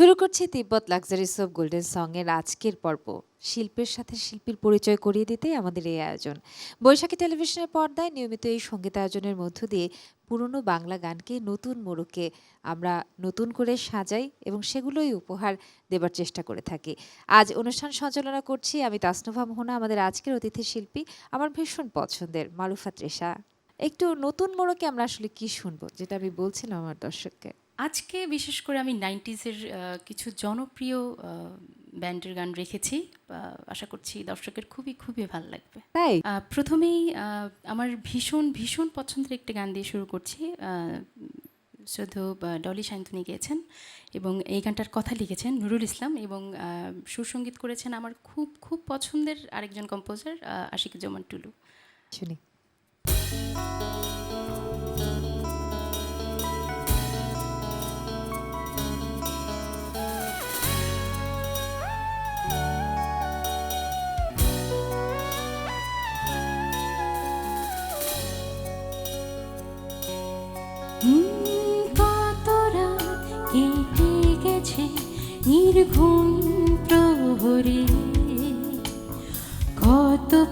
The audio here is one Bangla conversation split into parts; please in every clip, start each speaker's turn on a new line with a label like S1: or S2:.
S1: শুরু করছি তিব্বত লাক্সারি সোপ গোল্ডেন সঙের আজকের পর্ব। শিল্পের সাথে শিল্পীর পরিচয় করিয়ে দিতেই আমাদের এই আয়োজন। বৈশাখী টেলিভিশনের পর্দায় নিয়মিত এই সংগীত আয়োজনের মধ্য দিয়ে পুরনো বাংলা গানকে নতুন মোড়কে আমরা নতুন করে সাজাই এবং সেগুলোই উপহার দেবার চেষ্টা করে থাকি। আজ অনুষ্ঠান সঞ্চালনা করছি আমি তাসনুভা মোহনা, আমাদের আজকের অতিথি শিল্পী আমার ভীষণ পছন্দের মারুফা তৃষা একটু নতুন মোড়কে আমরা আসলে কি শুনব, যেটা আমি বলছিলাম আমার দর্শককে।
S2: আজকে বিশেষ করে আমি নাইনটিজের কিছু জনপ্রিয় ব্যান্ডের গান রেখেছি। আশা করছি দর্শকের খুবই খুবই ভালো লাগবে।
S1: তাই?
S2: প্রথমেই আমার ভীষণ ভীষণ পছন্দের একটি গান দিয়ে শুরু করছি। শুধু ডলি শান্তনী গিয়েছেন এবং এই গানটার কথা লিখেছেন নুরুল ইসলাম এবং আহ, সুরসঙ্গীত করেছেন আমার খুব খুব পছন্দের আরেকজন কম্পোজার আশিক জমান টুলু।
S1: শুনি।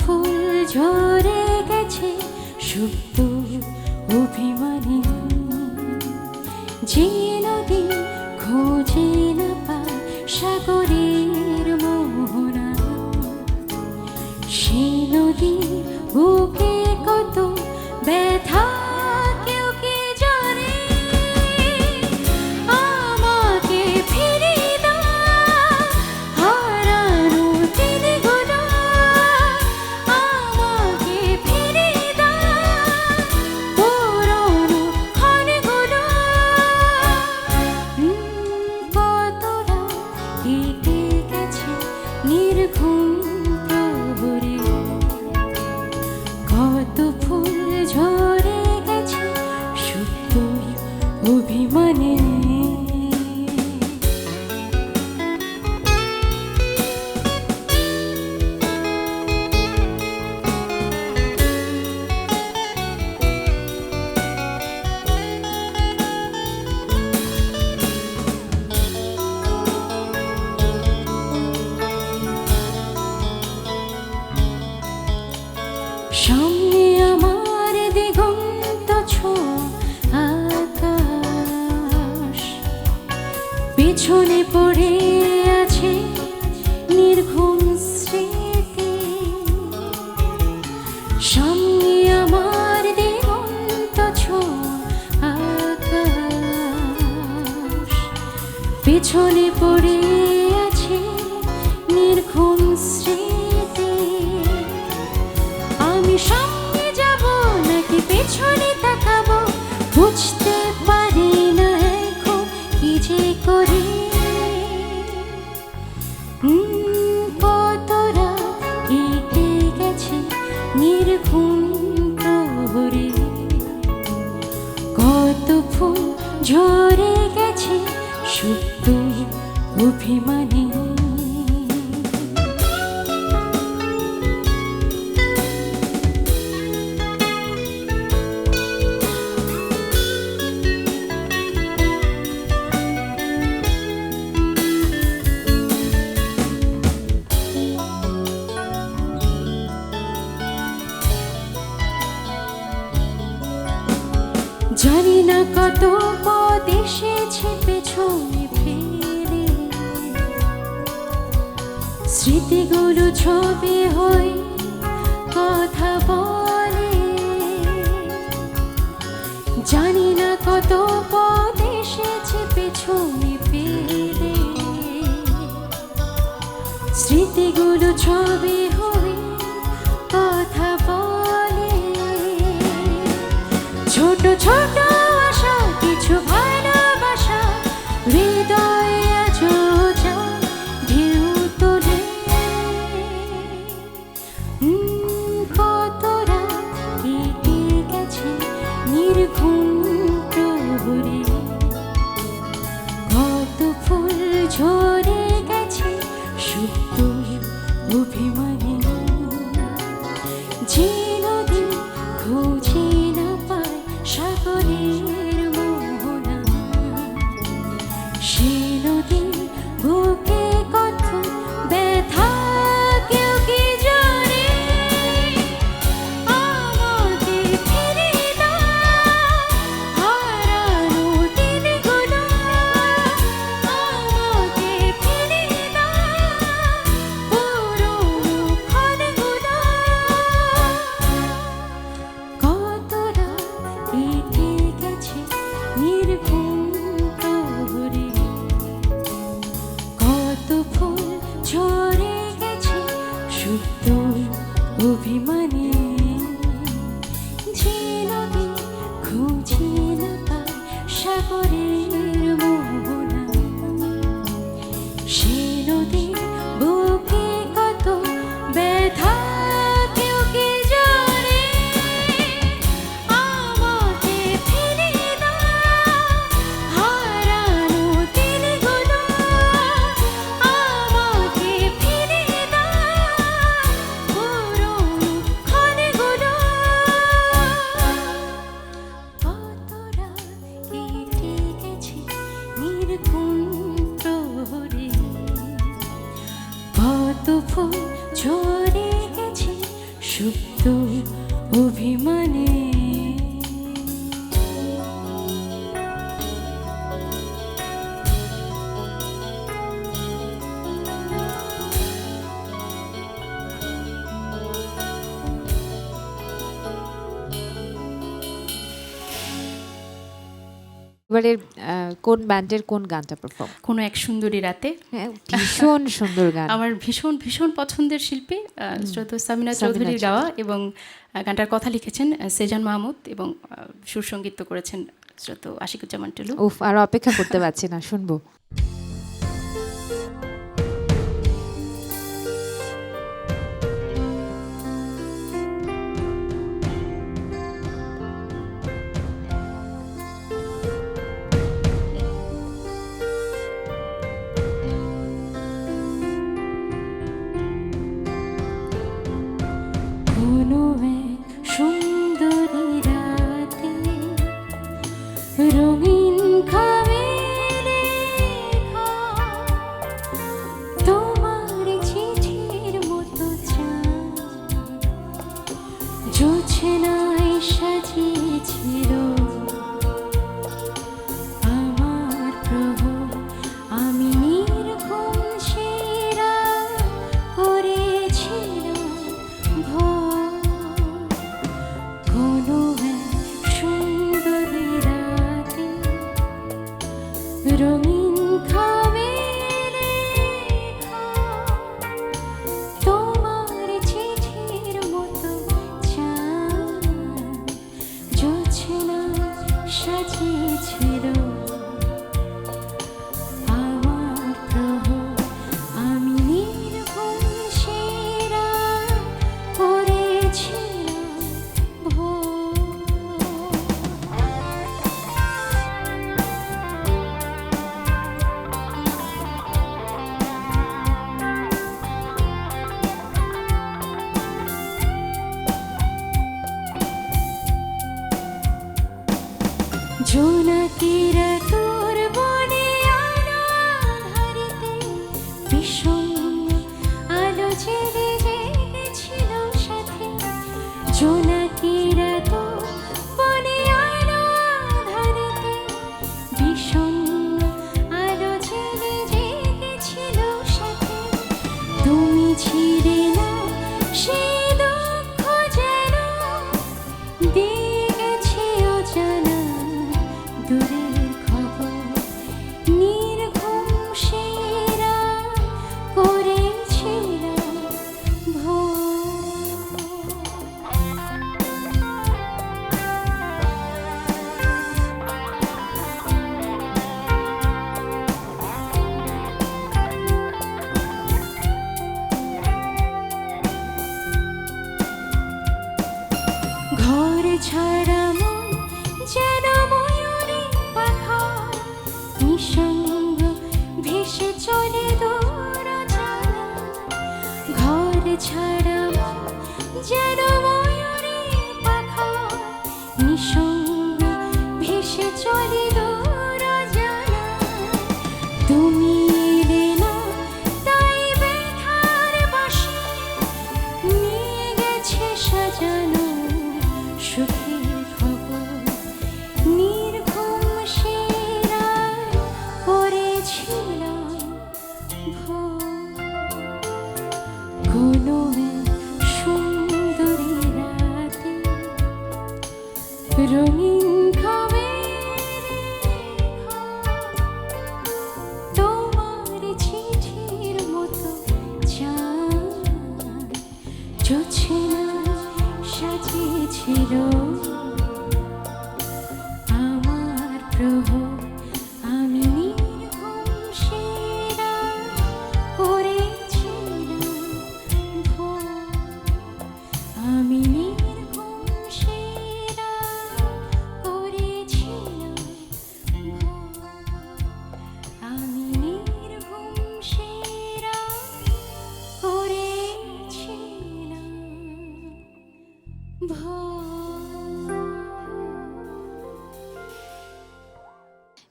S2: ফুল ঝরে গেছে সুপ্ত অভিমানী পেছনে পড়ে আছে নির্ঘুম স্মৃতি। আমি সামনে যাব নাকি পেছনে তাকাবো বুঝতে পারি না এখন কি যে করি। গেছে নির্ঘুম কত ঝরে গেছে সুপ্ত অভিমানী। স্মৃতিগুলো ছবি হয়ে কথা বলে। জানি না কত পথ এসেছে পেছনে ফিরে স্মৃতিগুলো ছবি হয়ে কথা বলে। ছোট ছোট ঝরে গেছে শুদ্ধ অভিমানে। যে নদী খুঁজে না পায়
S1: সাগরে এবারের কোন ব্যান্ডের কোন গানটা পারফর্ম
S2: কোন এক সুন্দরী রাতে।
S1: হ্যাঁ, ভীষণ সুন্দর গান।
S2: আমার ভীষণ ভীষণ পছন্দের শিল্পী শ্রদ্ধ সামিনা চৌধুরীর গাওয়া এবং গানটার কথা লিখেছেন সেজান মাহমুদ এবং সুরসঙ্গীত করেছেন শ্রোত আশিকুজ্জামান টুলু।
S1: উফ আর অপেক্ষা করতে পারছি না শুনব।
S2: বিছানায় সাজিয়েছিল। झण तीर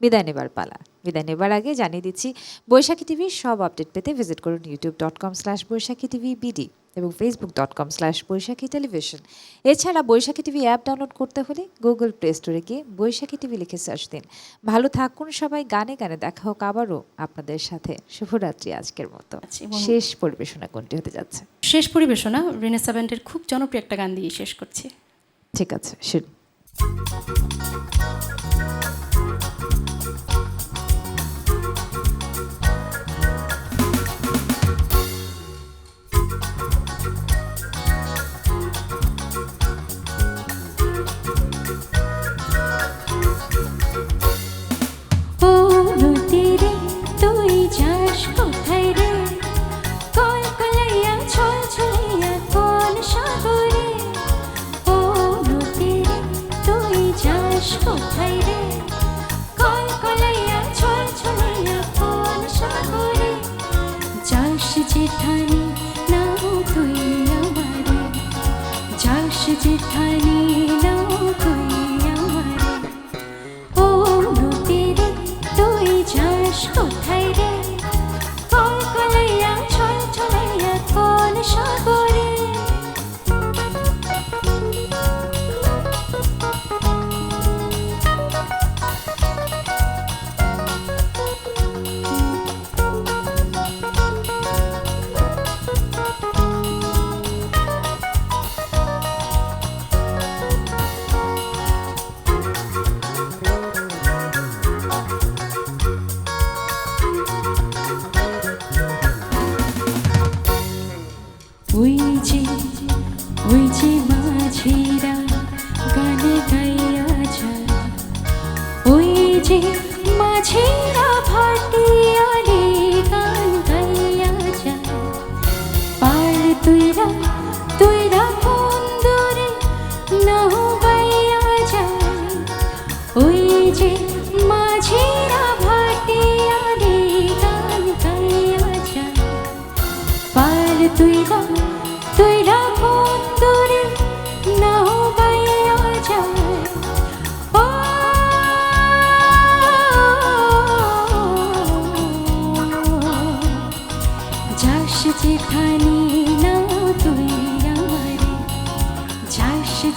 S1: বিদায় নেবার পালা। বিদায় নেবার আগে জানিয়ে দিচ্ছি বৈশাখী টিভির সব আপডেট পেতে ভিজিট করুন YouTube dot com slash Boishakhi TV BD এবং Facebook dot com slash Boishakhi television. এছাড়া বৈশাখী টিভি অ্যাপ ডাউনলোড করতে হলে গুগল প্লে স্টোরে গিয়ে বৈশাখী টিভি লিখে সার্চ দিন। ভালো থাকুন সবাই গানে গানে দেখা হোক আবারও আপনাদের সাথে। শুভরাত্রি আজকের মতো।
S2: আচ্ছা,
S1: শেষ পরিবেশনা কোনটি হতে যাচ্ছে?
S2: শেষ পরিবেশনা রেনেসা ব্যান্ডের খুব জনপ্রিয় একটা গান দিয়ে শেষ করছি।
S1: ঠিক আছে শুনুন।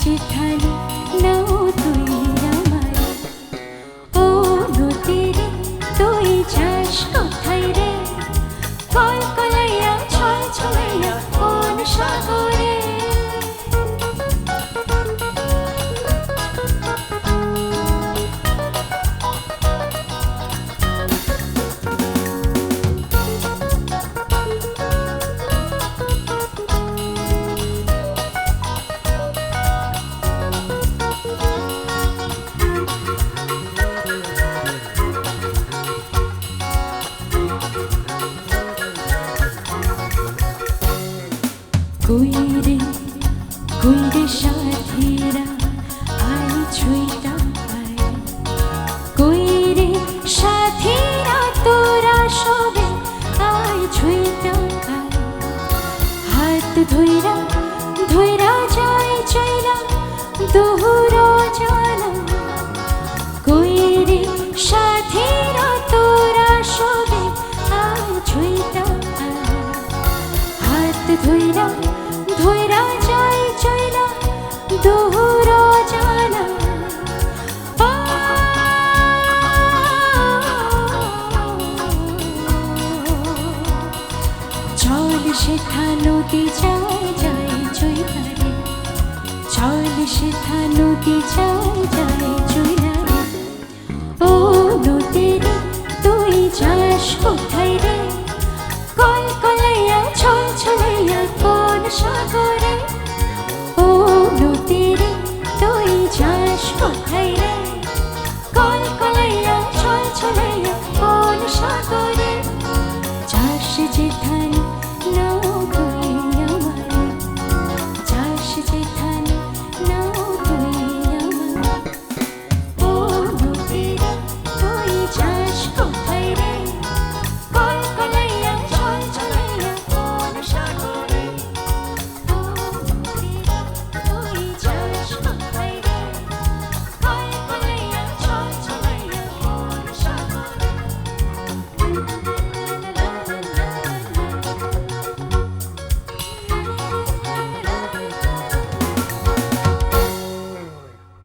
S2: যাস যেখানে শেখা নদী যায় যায় চইলারে ও নদী রে, তুই যাস কোথায় রে? কল কলাইয়া ছল ছলাইয়া কোন সাগর?